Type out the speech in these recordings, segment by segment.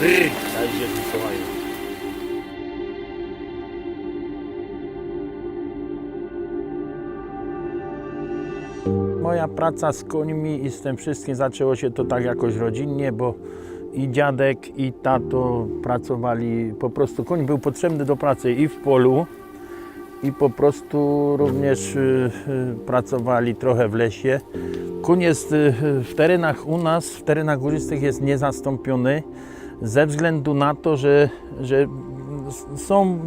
Wysyłają. Moja praca z końmi i z tym wszystkim zaczęło się to tak jakoś rodzinnie, bo i dziadek, i tato pracowali, po prostu koń był potrzebny do pracy i w polu, i po prostu również y, y, pracowali trochę w lesie. Koń jest y, w terenach u nas, w terenach górzystych jest niezastąpiony ze względu na to, że, że są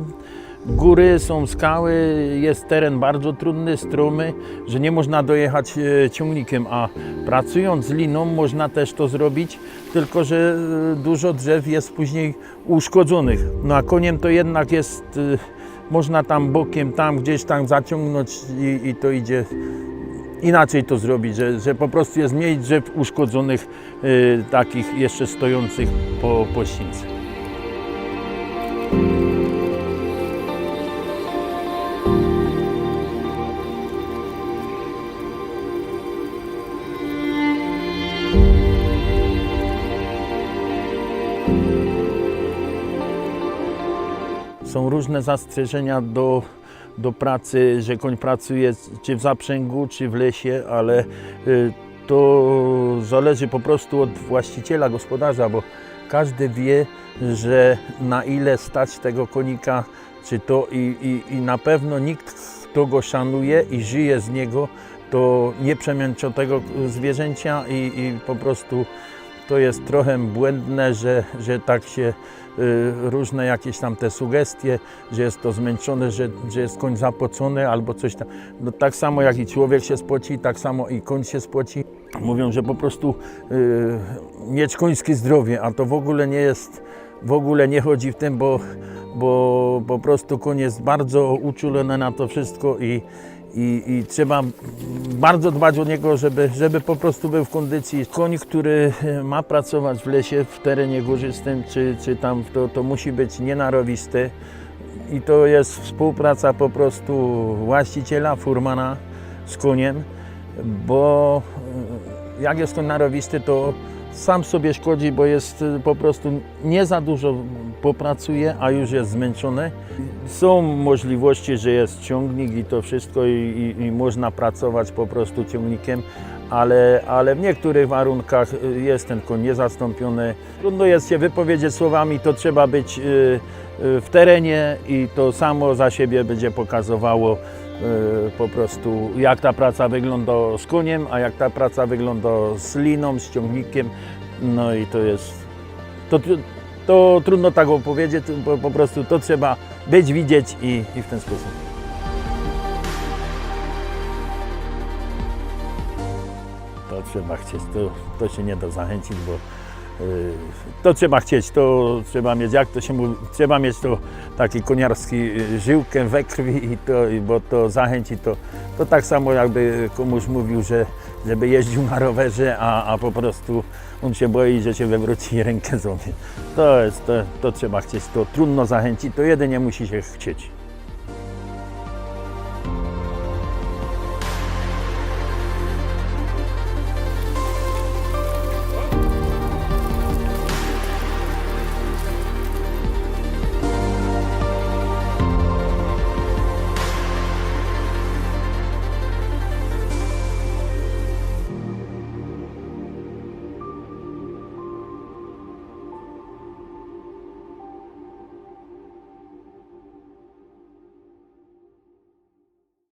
góry, są skały, jest teren bardzo trudny, stromy, że nie można dojechać e, ciągnikiem, a pracując liną można też to zrobić, tylko że e, dużo drzew jest później uszkodzonych. No a koniem to jednak jest, e, można tam bokiem, tam gdzieś tam zaciągnąć i, i to idzie inaczej to zrobić, że, że po prostu jest mniej drzew uszkodzonych, y, takich jeszcze stojących po, po. Są różne zastrzeżenia do, do pracy, że koń pracuje czy w zaprzęgu, czy w lesie, ale y, to zależy po prostu od właściciela, gospodarza, bo każdy wie, że na ile stać tego konika, czy to i, i, i na pewno nikt, kto go szanuje i żyje z niego, to nie przemęczą tego zwierzęcia i, i po prostu to jest trochę błędne, że, że tak się y, różne jakieś tam te sugestie, że jest to zmęczone, że, że jest koń zapocony albo coś tam. No, tak samo jak i człowiek się spoci, tak samo i koń się spoci. Mówią, że po prostu y, mieć końskie zdrowie, a to w ogóle nie jest, w ogóle nie chodzi w tym, bo, bo po prostu koń jest bardzo uczulony na to wszystko i, i, i trzeba bardzo dbać o niego, żeby, żeby po prostu był w kondycji. Koń, który ma pracować w lesie, w terenie górzystym, czy, czy tam, to, to musi być nienarowisty. I to jest współpraca po prostu właściciela, furmana z koniem, bo jak jest koń narowisty, to sam sobie szkodzi, bo jest e, po prostu nie za dużo popracuje, a już jest zmęczony. Są możliwości, że jest ciągnik i to wszystko i, i, i można pracować po prostu ciągnikiem, ale, ale w niektórych warunkach y, jest ten koń niezastąpiony. Trudno jest się wypowiedzieć słowami, to trzeba być y, y, w terenie i to samo za siebie będzie pokazywało po prostu jak ta praca wygląda z koniem, a jak ta praca wygląda z liną, z ciągnikiem. No i to jest, to, to trudno tak opowiedzieć, bo po prostu to trzeba być, widzieć i, i w ten sposób. Trzeba chcieć, to, to się nie da zachęcić, bo y, to trzeba chcieć, to trzeba mieć, jak to się mówi, trzeba mieć to taki koniarski y, żyłkę we krwi, i to, bo to zachęci, to, to tak samo jakby komuś mówił, że żeby jeździł na rowerze, a, a po prostu on się boi, że się wywróci i rękę złamie. To jest, to, to trzeba chcieć, to trudno zachęcić, to jedynie musi się chcieć.